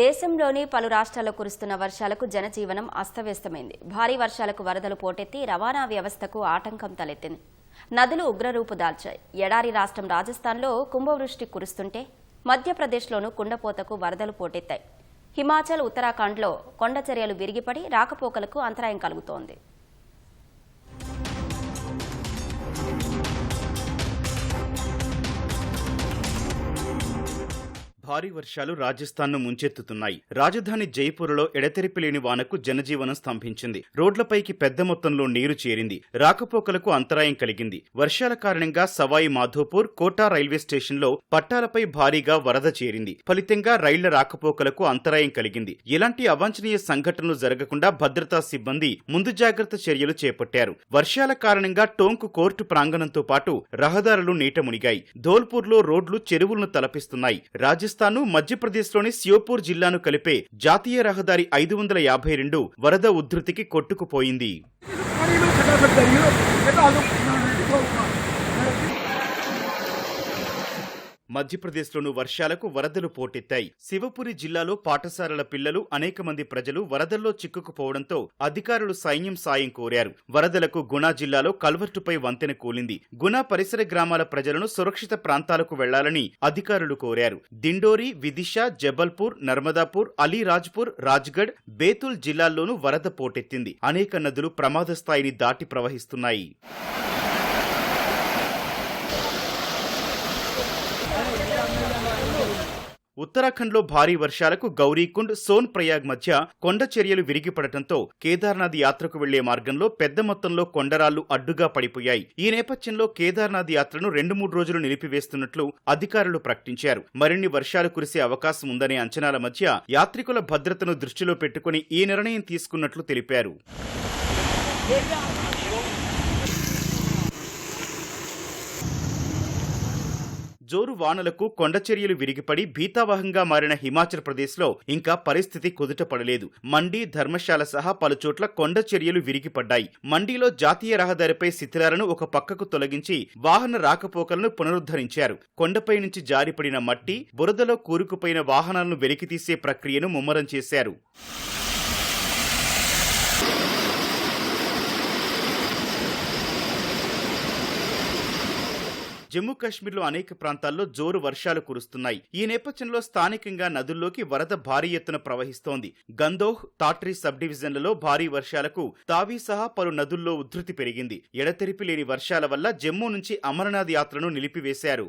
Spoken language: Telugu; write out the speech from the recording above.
దేశంలోని పలు రాష్ట్రాల్లో కురుస్తున్న వర్షాలకు జనజీవనం అస్తవ్యస్తమైంది. భారీ వర్షాలకు వరదలు పోటెత్తి రవాణా వ్యవస్థకు ఆటంకం తలెత్తింది. నదులు ఉగ్రరూపు దాల్చాయి. ఎడారి రాష్ట్రం రాజస్థాన్లో కుంభవృష్టి కురుస్తుంటే మధ్యప్రదేశ్లోనూ కుండపోతకు వరదలు పోటెత్తాయి. హిమాచల్ ఉత్తరాఖండ్లో కొండచర్యలు విరిగిపడి రాకపోకలకు అంతరాయం కలుగుతోంది. భారీ వర్షాలు రాజస్థాన్ను ముంచెత్తుతున్నాయి. రాజధాని జైపూర్లో ఎడతెరిపి లేని వానకు జనజీవనం స్తంభించింది. రోడ్లపైకి పెద్ద మొత్తంలో నీరు చేరింది. రాకపోకలకు అంతరాయం కలిగింది. వర్షాల కారణంగా సవాయి మాధోపూర్ కోటా రైల్వే స్టేషన్లో పట్టాలపై భారీగా వరద చేరింది. ఫలితంగా రైళ్ళ రాకపోకలకు అంతరాయం కలిగింది. ఎలాంటి అవాంఛనీయ సంఘటనలు జరగకుండా భద్రతా సిబ్బంది ముందు జాగ్రత్త చర్యలు చేపట్టారు. వర్షాల కారణంగా టోంకు కోర్టు ప్రాంగణంతో పాటు రహదారులు నీట మునిగాయి. ధోల్పూర్లో రోడ్లు చెరువులను తలపిస్తున్నాయి. రాజస్థాన్ మధ్యప్రదేశ్లోని సియోపూర్ జిల్లాను కలిపే జాతీయ రహదారి ఐదు వందల యాభై రెండు వరద ఉధృతికి కొట్టుకుపోయింది. మధ్యప్రదేశ్లోను వర్షాలకు వరదలు పోటెత్తాయి. శివపురి జిల్లాలో పాఠశాలల పిల్లలు అనేక మంది ప్రజలు వరదల్లో చిక్కుకుపోవడంతో అధికారులు సైన్యం సాయం కోరారు. వరదలకు గుణా జిల్లాలో కల్వర్టుపై వంతెన కూలింది. గుణా పరిసర గ్రామాల ప్రజలను సురక్షిత ప్రాంతాలకు వెళ్ళాలని అధికారులు కోరారు. దిండోరి విదిశా జబల్పూర్ నర్మదాపూర్ అలీరాజ్పూర్ రాజ్గఢ్ బేతుల్ జిల్లాల్లోనూ వరద పోటెత్తింది. అనేక నదులు ప్రమాద స్థాయిని దాటి ప్రవహిస్తున్నాయి. ఉత్తరాఖండ్లో భారీ వర్షాలకు గౌరీకుండ్ సోన్ ప్రయాగ్ మధ్య కొండ చర్యలు విరిగిపడటంతో కేదార్నాథ్ యాత్రకు వెళ్ళే మార్గంలో పెద్ద మొత్తంలో కొండరాళ్ళు అడ్డుగా పడిపోయాయి. ఈ నేపథ్యంలో కేదార్నాథ్ యాత్రను రెండు మూడు రోజులు నిలిపివేస్తున్నట్లు అధికారులు ప్రకటించారు. మరిన్ని వర్షాలు కురిసే అవకాశం ఉందనే అంచనాల మధ్య యాత్రికుల భద్రతను దృష్టిలో పెట్టుకుని ఈ నిర్ణయం తీసుకున్నట్లు తెలిపారు. జోరు వానలకు కొండచర్యలు విరిగిపడి భీతావహంగా మారిన హిమాచల్ ప్రదేశ్లో ఇంకా పరిస్థితి కుదుటపడలేదు మండి ధర్మశాల సహా పలుచోట్ల కొండచర్యలు విరిగిపడ్డాయి. మండీలో జాతీయ రహదారిపై శిథిలాలను ఒక పక్కకు తొలగించి వాహన రాకపోకలను పునరుద్ధరించారు. కొండపై నుంచి జారిపడిన మట్టి బురదలో కూరుకుపోయిన వాహనాలను వెలికితీసే ప్రక్రియను ముమ్మరం చేశారు. జమ్మూ కాశ్మీర్లో అనేక ప్రాంతాల్లో జోరు వర్షాలు కురుస్తున్నాయి. ఈ నేపథ్యంలో స్థానికంగా నదుల్లోకి వరద భారీ ఎత్తున ప్రవహిస్తోంది. గందోహ్ తాట్రీ సబ్ డివిజన్లలో భారీ వర్షాలకు తావీ సహా పలు నదుల్లో ఉధృతి పెరిగింది. ఎడతెరిపి లేని వర్షాల వల్ల జమ్మూ నుంచి అమరనాథ్ యాత్రను నిలిపివేశారు.